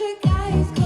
you guys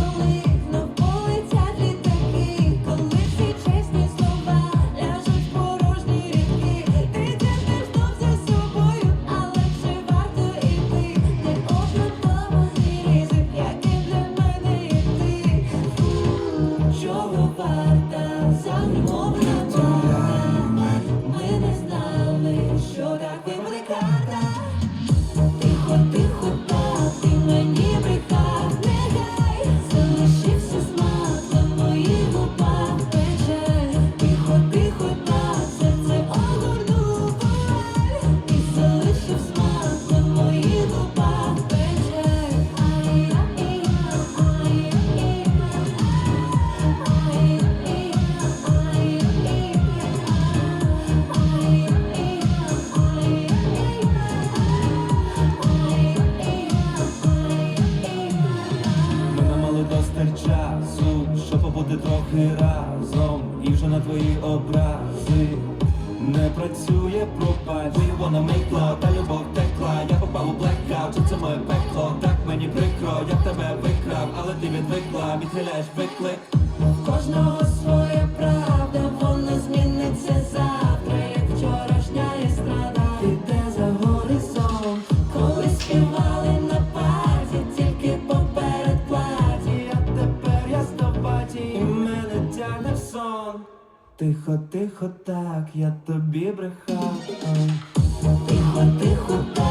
мали часу, щоб побути трохи разом, і вже на твої образи не працює пропасть. Вона микла, та любов текла, я попав у блекаут, чи це моє пекло, так мені прикро, я тебе викрав, але ти відвикла, відхиляєш виклик. Кожного мене сон. Тихо, тихо, так, я тобі брехав. Тихо, тихо, так.